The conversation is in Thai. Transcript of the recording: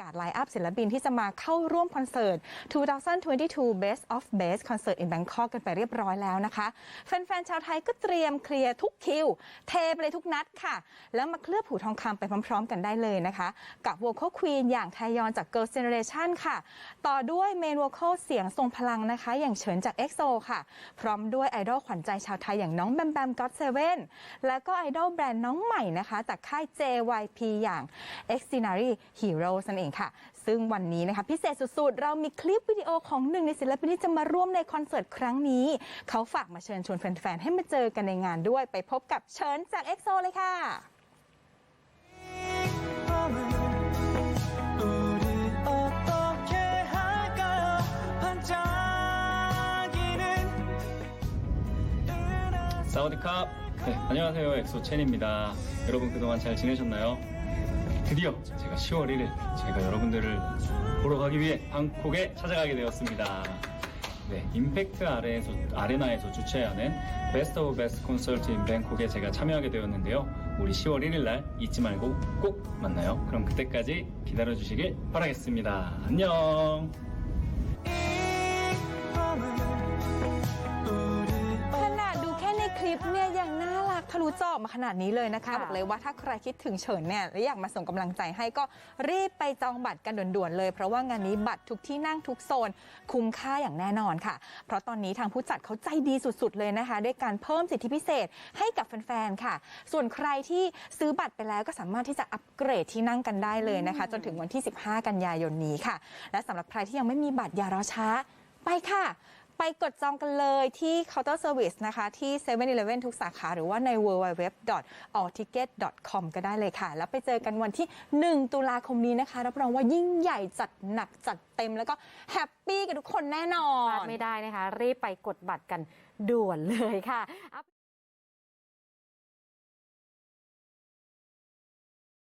กาศไลน์อัพศิลปินที่จะมาเข้าร่วมคอนเสิร์ต 2022 Best of Best Concert in Bangkok กันไปเรียบร้อยแล้วนะคะ แฟนๆ ชาวไทยก็เตรียมเคลียร์ทุกคิว เทไปเลยทุกนัดค่ะ แล้วมาเคลือบหูทองคำไปพร้อมๆ กันได้เลยนะคะ กับ Vocal Queen อย่างไทยอนจาก Girls' Generation ค่ะ ต่อด้วยเมน Vocal เสียงทรงพลังนะคะ อย่างเฉินจาก EXO ค่ะ พร้อมด้วยไอดอลขวัญใจชาวไทยอย่างน้องแบมแบมก็ t เซเว่นแล้วก็ไอดอลแบรนด์น้องใหม่นะคะจากค่าย JYP อย่าง Extinary Heroes นั่นเองค่ะ ซึ่งวันนี้นะคะพิเศษสุด ๆ เรามีคลิปวิดีโอของหนึ่งในศิลปินที่จะมาร่วมในคอนเสิร์ตครั้งนี้ เขาฝากมาเชิญชวนแฟน ๆ ให้มาเจอกันในงานด้วยไปพบกับเชิญจาก EXO เลยค่ะ 우리 어떻게 할까요 반짝이는 은하 สวัสดีครับ네 안녕하세요 엑소 첸입니다 여러분 그동안 잘 지내셨나요? 드디어 제가 10월 1일 제가 여러분들을 보러 가기 위해 방콕에 찾아가게 되었습니다 네, 임팩트 아레에서, 아레나에서 주최하는 베스트 오브 베스트 콘서트 인 뱅콕에 제가 참여하게 되었는데요. 우리 10월 1일 날 잊지 말고 꼭 만나요. 그럼 그때까지 기다려 주시길 바라겠습니다. 안녕. ขนาดนี้เลยนะคะค่ะบอกเลยว่าถ้าใครคิดถึงเฉินเนี่ยและอยากมาส่งกำลังใจให้ก็รีบไปจองบัตรกันด่วนๆเลย เพราะว่างานนี้บัตรทุกที่นั่งทุกโซน คุ้มค่าอย่างแน่นอนค่ะ เพราะตอนนี้ทางผู้จัดเขาใจดีสุดๆเลยนะคะ ด้วยการเพิ่มสิทธิพิเศษให้กับแฟนๆค่ะ ส่วนใครที่ซื้อบัตรไปแล้วก็สามารถที่จะอัปเกรดที่นั่งกันได้เลยนะคะ จนถึงวันที่ 15 กันยายนนี้ค่ะ และสำหรับใครที่ยังไม่มีบัตรอย่ารอช้าไปค่ะ ไปกดจองกันเลยที่เคาน์เตอร์เซอร์วิสนะคะที่ 7 e เ e ่ e อทุกสาขา หรือว่าใน www.allticket.com ก็ได้เลยค่ะ แล้วไปเจอกันวันที่ 1 ตุลาคมนี้นะคะ รับรองว่ายิ่งใหญ่จัดหนักจัดเต็มแล้วก็แฮปปี้กับทุกคนแน่นอพลาน ดไม่ได้นะคะ รีบไปกดบัตรกันด่วนเลยค่ะ